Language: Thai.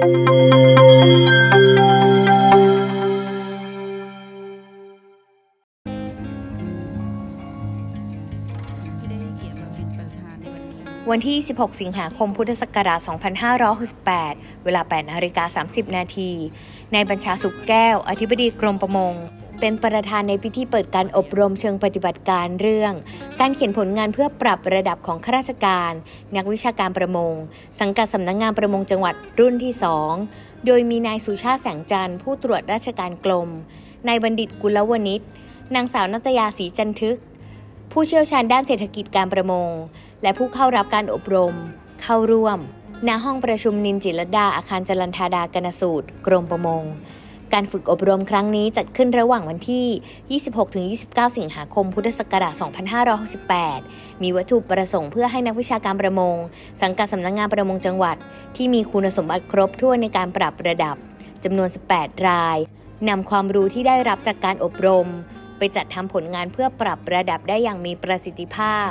วันที่ 16 สิงหาคม พุทธศักราช 2568 เวลา 8นาฬิกา30 นาทีในายบัญชาสุขแก้ว อธิบดีกรมประมง เป็นประธานในพิธีเปิดการอบรมเชิงปฏิบัติการเรื่อง การเขียนผลงานเพื่อปรับระดับของข้าราชการ นักวิชาการประมง สังกัดสำนักงงานประมงจังหวัดรุ่นที่ 2 โดยมีนายสุชาติแสงจันทร์ผู้ตรวจราชการกรมนายบัณฑิตกุลวณิชนางสาวนัตยาศรีจันทึก ผู้เชี่ยวชาญด้านเศรษฐกิจการประมง และผู้เข้ารับการอบรม เข้าร่วมณห้องประชุมนินจิรดาอาคารจรันธาดากนสูตร กรมประมง การฝึกอบรมครั้งนี้จัดขึ้นระหว่างวันที่ 26-29 สิงหาคม พุทธศักราช 2568 มีวัตถุประสงค์เพื่อให้นักวิชาการประมง สังกัดสำนักงงานประมงจังหวัด ที่มีคุณสมบัติครบถ้วนในการปรับระดับจำนวน 18 รายนำความรู้ที่ได้รับจากการอบรม ไปจัดทำผลงานเพื่อปรับระดับได้อย่างมีประสิทธิภาพ